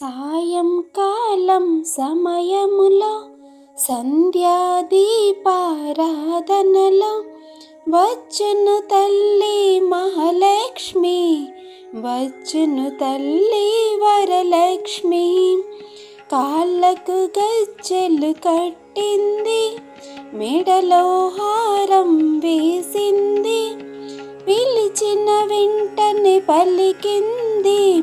సాయంకాలం సమయములో సంధ్యాదీపారాధనలో వచ్చును తల్లి మహాలక్ష్మి వచ్చును తల్లి వరలక్ష్మి. కాళ్ళకు గజ్జెలు కట్టింది మెడలో హారం వేసింది పిలిచిన వెంటనే పలికింది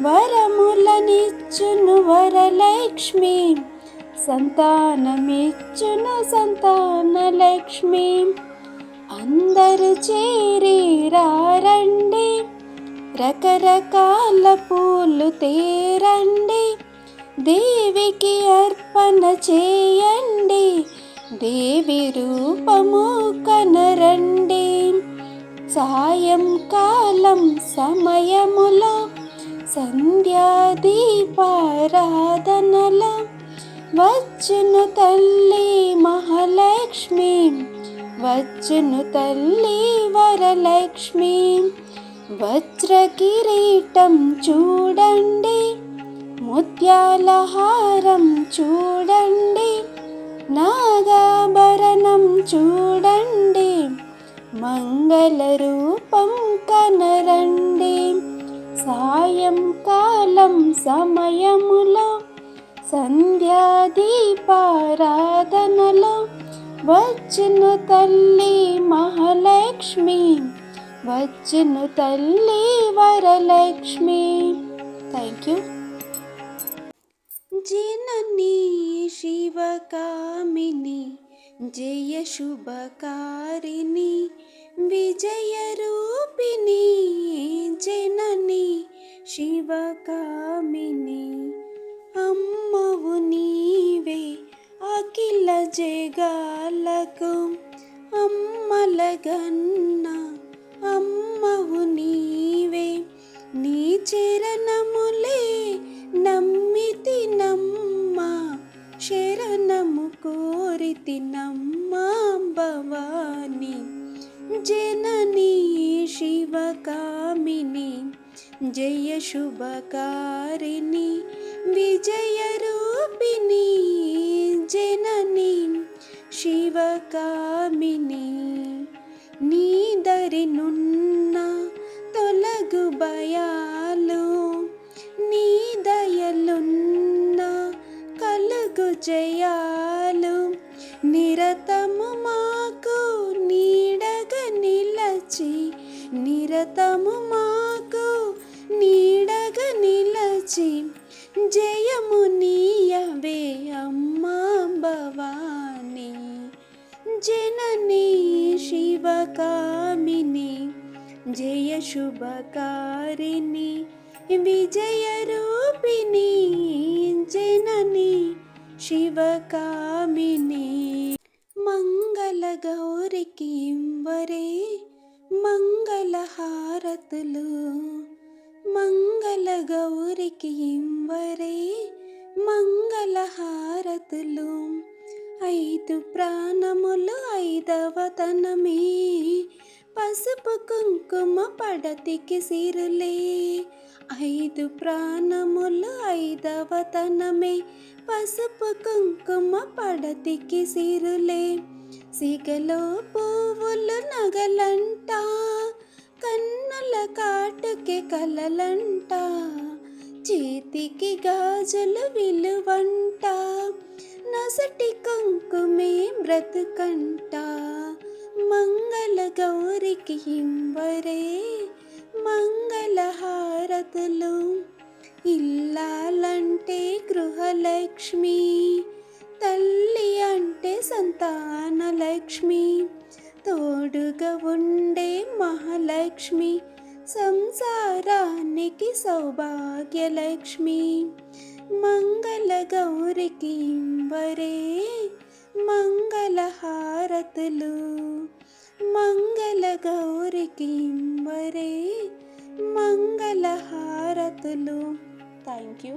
వరములనిచ్చును వరలక్ష్మి సంతానమిచ్చును సంతానలక్ష్మి. అందరు చేరి రండి రకరకాల పూలు తేరండి. దేవికి అర్పణ చేయండి దేవి రూపము కనరండి. సాయంకాలం సమయములో సంధ్యాదీపారాధనల వచ్చును తల్లి మహాలక్ష్మి వచ్చును తల్లి వరలక్ష్మి. వజ్ర కిరీటం చూడండి ముత్యాల హారం చూడండి నాగాభరణం చూడండి మంగళ రూపం కనరండి. సాయంకాలం సమయములో సంధ్యాదీపారాధనలో వచ్చును తల్లి మహాలక్ష్మి వచ్చును తల్లి వరలక్ష్మి. థ్యాంక్ యూ జనని శివకామిని జయ శుభకారిణి. విజయరూపిణి జనని శివకామిని. అమ్మవు నీవే అఖిల జగాలకు. అమ్మలగన్న అమ్మవు నీవే. నీ చరణములే నమ్మితి నమ్మ శరణము కోరితి నమ్మ భవా జననీ శివకామిని జయ శుభకారిణి విజయ రూపిణి జనని శివకామిని నీ దరినున్న తొలగు భయాలు నీ దయలున్న కలుగు జయాలు నిరతము మాకు నిలచి నిరతము మాకు నీడగా నిలచి జయము నీయవే అమ్మా భవాని. జననీ శివకామిని జయ శుభకారిణి విజయ రూపిణి జనని శివకామిని. మంగళ గౌరికి వరే మంగళహారతులు మంగళ గౌరికి ఇంవరే మంగళహారతులు. ఐదు ప్రాణములు ఐదవతనమే పసుపు కుంకుమ పడతికి సిరులే. ఐదు ప్రాణములు ఐదవతనమే పసుపు కుంకుమ పడతికి సిరులే. సిగలో పువ్వులు నగలంట కన్నుల కాటుకి కలలంట చేతికి గాజులు విలువంట నొసటి కుంకుమే బ్రతుకంట. మంగళ గౌరికి ఇంబరే మంగళ హారతులు ఇల్లాలంటే గృహలక్ష్మి. తల్లి అంటే సంతానలక్ష్మి తోడుగా ఉండే మహాలక్ష్మి. సంసారానికి సౌభాగ్యలక్ష్మి మంగళ గౌరికి వరే మంగళహారతులు. మంగళ గౌరికి వరే మంగళహారతులు. Thank you